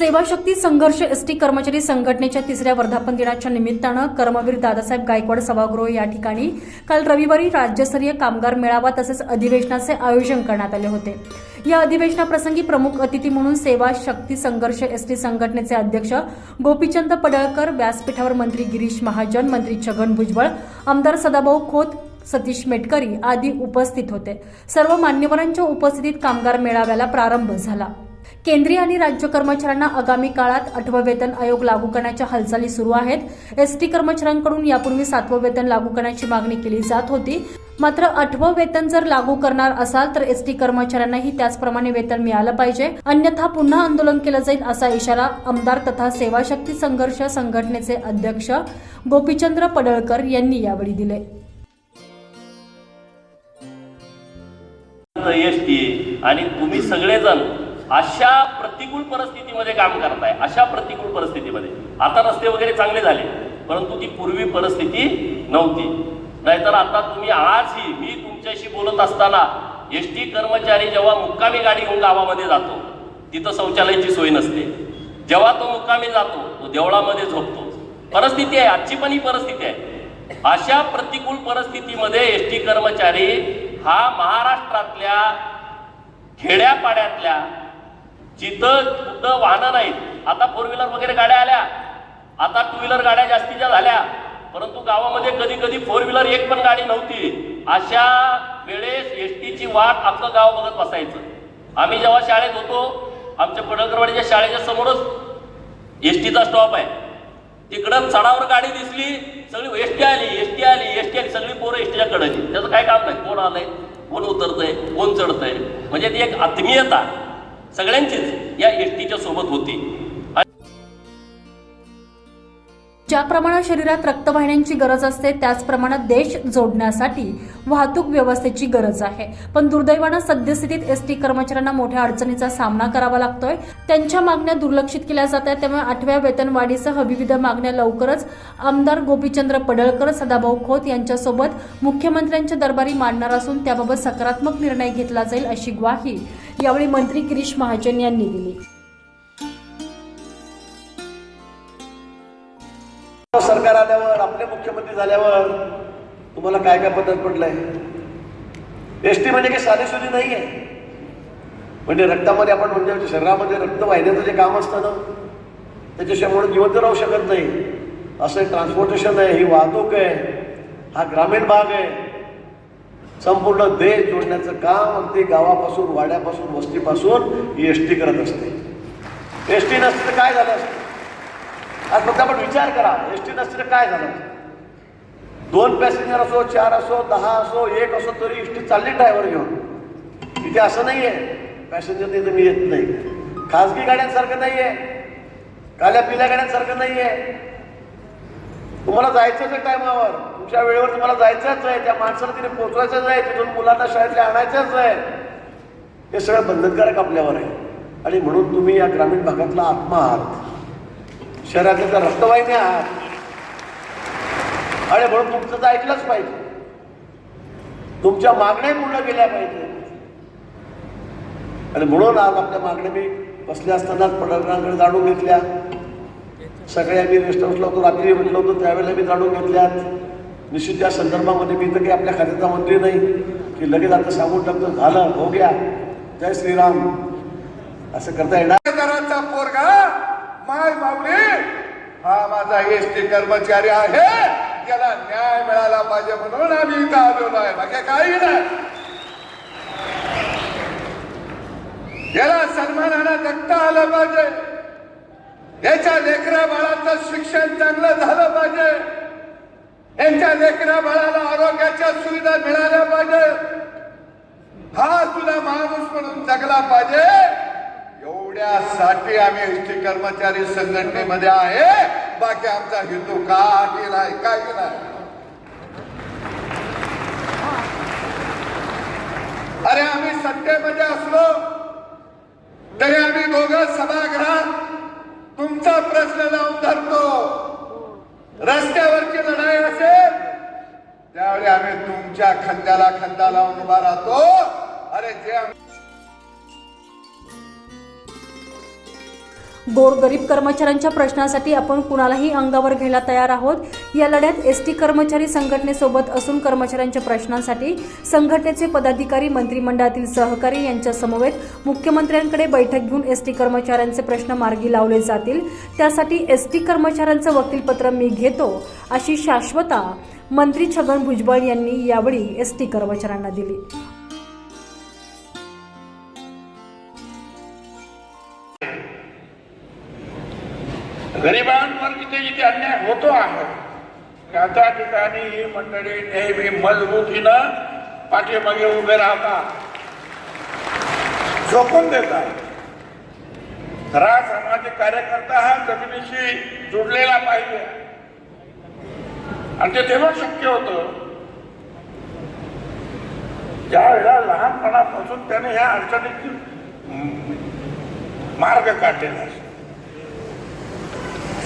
सेवाशक्ती संघर्ष एसटी कर्मचारी संघटनेच्या तिसऱ्या वर्धापन दिनाच्या निमित्तानं कर्मवीर दादासाहेब गायकवाड सभागृह या ठिकाणी काल रविवारी राज्यस्तरीय कामगार मेळावा तसेच अधिवेशनाचे आयोजन करण्यात आले होते. या अधिवेशनाप्रसंगी प्रमुख अतिथी म्हणून सेवा शक्ती संघर्ष एसटी संघटनेचे अध्यक्ष गोपीचंद पडळकर व्यासपीठावर मंत्री गिरीश महाजन मंत्री छगन भुजबळ आमदार सदाभाऊ खोत सतीश मेटकरी आदी उपस्थित होते. सर्व मान्यवरांच्या उपस्थितीत कामगार मेळाव्याला प्रारंभ झाला. केंद्रीय आणि राज्य कर्मचाऱ्यांना आगामी काळात आठवं वेतन आयोग लागू करण्याच्या हालचाली सुरू आहेत. एसटी कर्मचाऱ्यांकडून यापूर्वी सातवं वेतन लागू करण्याची मागणी केली जात होती. मात्र आठवं वेतन जर लागू करणार असाल तर एसटी कर्मचाऱ्यांनाही त्याचप्रमाणे वेतन मिळालं पाहिजे. अन्यथा पुन्हा आंदोलन केलं जाईल असा इशारा आमदार तथा सेवाशक्ती संघर्ष संघटनेचे अध्यक्ष गोपीचंद्र पडळकर यांनी यावेळी दिले. एसटी आणि तुम्ही सगळेजण अशा प्रतिकूल परिस्थितीमध्ये काम करताय. अशा प्रतिकूल परिस्थितीमध्ये. आता रस्ते वगैरे चांगले झाले परंतु ती पूर्वी परिस्थिती नव्हती. नाहीतर आता तुम्ही आजही मी तुमच्याशी बोलत असताना एस टी कर्मचारी जेव्हा मुक्कामी गाडी घेऊन गावामध्ये जातो तिथं शौचालयाची सोय नसते. जेव्हा तो मुक्कामी जातो तो देवळामध्ये झोपतो. परिस्थिती आहे आजची पण ही परिस्थिती आहे. अशा प्रतिकूल परिस्थितीमध्ये एस टी कर्मचारी हा महाराष्ट्रातल्या खेड्यापाड्यातल्या जिथं कुठं वाहनं नाहीत. आता फोर व्हीलर वगैरे गाड्या आल्या. आता टू व्हीलर गाड्या जास्तीच्या झाल्या. परंतु गावामध्ये कधी कधी फोर व्हीलर एक पण गाडी नव्हती. अशा वेळेस एस टीची वाट आपलं गाव बघत बसायचं. आम्ही जेव्हा शाळेत होतो आमच्या पडळकरवाडीच्या शाळेच्या समोरच एस टीचा स्टॉप आहे. तिकडं चढावर गाडी दिसली सगळी एस टी आली एस टी आली एस टी आली सगळी पोरं एस टीच्या कडेची त्याचं काय काम नाही? कोण आलंय? कोण उतरतंय? कोण चढतंय? म्हणजे ती एक आत्मीयता. सगळ्यांचीच या एस टीच्या सोबत होती. ज्याप्रमाणे शरीरात रक्तवाहिन्यांची गरज असते त्याच प्रमाणात देश जोडण्यासाठी वाहतूक व्यवस्थेची गरज आहे. पण दुर्दैवानं सद्यस्थितीत एस टी कर्मचाऱ्यांना मोठ्या अडचणीचा सामना करावा लागतोय. त्यांच्या मागण्या दुर्लक्षित केल्या जात आहेत. त्यामुळे आठव्या वेतनवाढीसह विविध मागण्या लवकरच आमदार गोपीचंद्र पडळकर सदाभाऊ खोत यांच्यासोबत मुख्यमंत्र्यांच्या दरबारी मांडणार असून त्याबाबत सकारात्मक निर्णय घेतला जाईल अशी ग्वाही यावेळी मंत्री गिरीश महाजन यांनी दिली. सरकार आल्यावर आपले मुख्यमंत्री झाल्यावर तुम्हाला काय काय बदल पडलंय? एस टी म्हणजे काही साधेसुधी नाही आहे म्हणजे रक्तामध्ये आपण म्हणजे शरीरामध्ये रक्त वाहिन्याचं जे काम असतं ना त्याच्याशिवाय म्हणून जिवंत राहू शकत नाही. असं ट्रान्सपोर्टेशन आहे ही वाहतूक आहे हा ग्रामीण भाग आहे. संपूर्ण देश जोडण्याचं काम अगदी गावापासून वाड्यापासून वस्तीपासून ही एस टी करत असते. एस टी नसते तर काय झालं असतं? आज फक्त आपण विचार करा एस टी नसते तर काय झालं दोन पॅसेंजर असो चार असो दहा असो एक असो तरी एस टी चालली ड्रायव्हर घेऊन. इथे असं नाही आहे पॅसेंजर तिथे मी येत नाही. खाजगी गाड्यांसारखं नाही आहे काल्या पिल्या गाड्यांसारखं नाही आहे तुम्हाला जायचं आहे टायमावर तुमच्या वेळेवर तुम्हाला जायचंच आहे त्या माणसाला तिथे पोचवायचंच आहे तिथून मुलांना शाळेतल्या आणायचंच आहे. हे सगळं बंधनकारक आपल्यावर आहे. आणि म्हणून तुम्ही या ग्रामीण भागातला आत्मा आहात शहरातल्या त्या नाही आहात. आणि म्हणून तुमचं तर ऐकलंच पाहिजे. तुमच्या मागण्या पूर्ण केल्या पाहिजे. आणि म्हणून आज आपल्या मागण्या मी बसल्या असतानाच पडकरांकडे जाणून घेतल्या. सगळ्या आम्ही रेस्ट हाऊसला होतो रात्री म्हटलं होतं त्यावेळेला मी जाणून घेतल्यात. निश्चित या संदर्भामध्ये मी तर काही आपल्या खात्याचा मंत्री नाही की लगेच आता सांगून टाकतो झालं हो गया जय श्रीराम. असं करता येणार? घराचा पोरगा माय बाबली हा माझा एस टी कर्मचारी आहे. याला न्याय मिळाला पाहिजे म्हणून आम्ही इथं आलेलो आहे. बाकी काही नाही. याला सन्मानानं जगता आलं पाहिजे. याच्या लेकरा बाळाचं शिक्षण चांगलं झालं पाहिजे. यांच्या लेकरा बाळाला आरोग्याच्या सुविधा मिळाल्या पाहिजे. हा सुद्धा माणूस म्हणून जगला पाहिजे. एवढ्यासाठी आम्ही एसटी कर्मचारी संघटनेमध्ये आहे. बाकी आमचा हिंदू का गेलाय काय गेलाय? अरे आम्ही सत्तेमध्ये असलो तरी आम्ही दोघं सभा ખંજાલા ખંજાલા ઉંબારા તો અરે જેમ गोरगरीब कर्मचाऱ्यांच्या प्रश्नासाठी आपण कुणालाही अंगावर घ्यायला तयार आहोत. या लढ्यात एस टी कर्मचारी संघटनेसोबत असून कर्मचाऱ्यांच्या प्रश्नांसाठी संघटनेचे पदाधिकारी मंत्रिमंडळातील सहकारी यांच्या समवेत मुख्यमंत्र्यांकडे बैठक घेऊन एस टी कर्मचाऱ्यांचे प्रश्न मार्गी लावले जातील. त्यासाठी एस टी कर्मचाऱ्यांचं वकीलपत्र मी घेतो अशी शाश्वता मंत्री छगन भुजबळ यांनी यावेळी एस टी कर्मचाऱ्यांना दिली. गरिबांवर जिथे जिथे अन्याय होतो आहे. त्या त्या ठिकाणी ही मंडळी नेहमी मजबूतीनं पाठीमागे उभे राहतात. झोपून देतात. खरा सामाजिक कार्यकर्ता हा जमिनीशी जुडलेला पाहिजे. आणि ते तेव्हा शक्य होतं. ज्या वेळेला लहानपणापासून त्याने ह्या अडचणीतील मार्ग काढलेला असतो.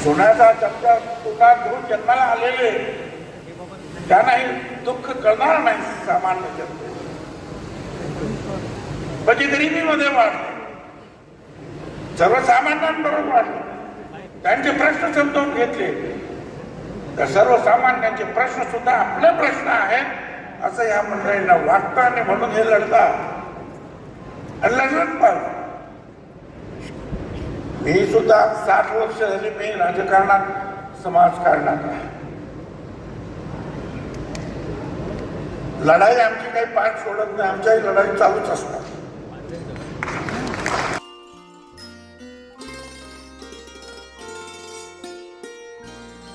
सोन्याचा चमचा तुका घेऊन जन्माला आलेले त्यांनाही दुःख कळणार नाही सामान्य जनते म्हणजे गरिबीमध्ये वाढते सर्वसामान्यांबरोबर वाढले त्यांचे प्रश्न समजावून घेतले. तर सर्वसामान्यांचे प्रश्न सुद्धा आपले प्रश्न आहेत असं या मंडळींना वाटतं आणि म्हणून हे लढतात. आणि लढलं पाहिजे. मी सुद्धा साठ वर्ष झाली मी राजकारणात समाजकारणात लढाई आमची काही पाठ सोडत नाही आमच्याही लढाई चालूच असतात.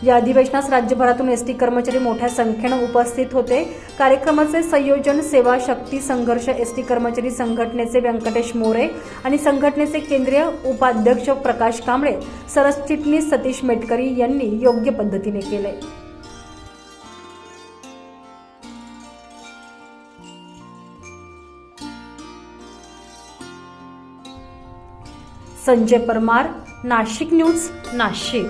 या अधिवेशनास राज्यभरातून एस टी कर्मचारी मोठ्या संख्येनं उपस्थित होते. कार्यक्रमाचे संयोजन सेवा शक्ती संघर्ष एस टी कर्मचारी संघटनेचे व्यंकटेश मोरे आणि संघटनेचे केंद्रीय उपाध्यक्ष प्रकाश कांबळे सरचिटणीस सतीश मेटकरी यांनी योग्य पद्धतीने केले. संजय परमार नाशिक न्यूज नाशिक.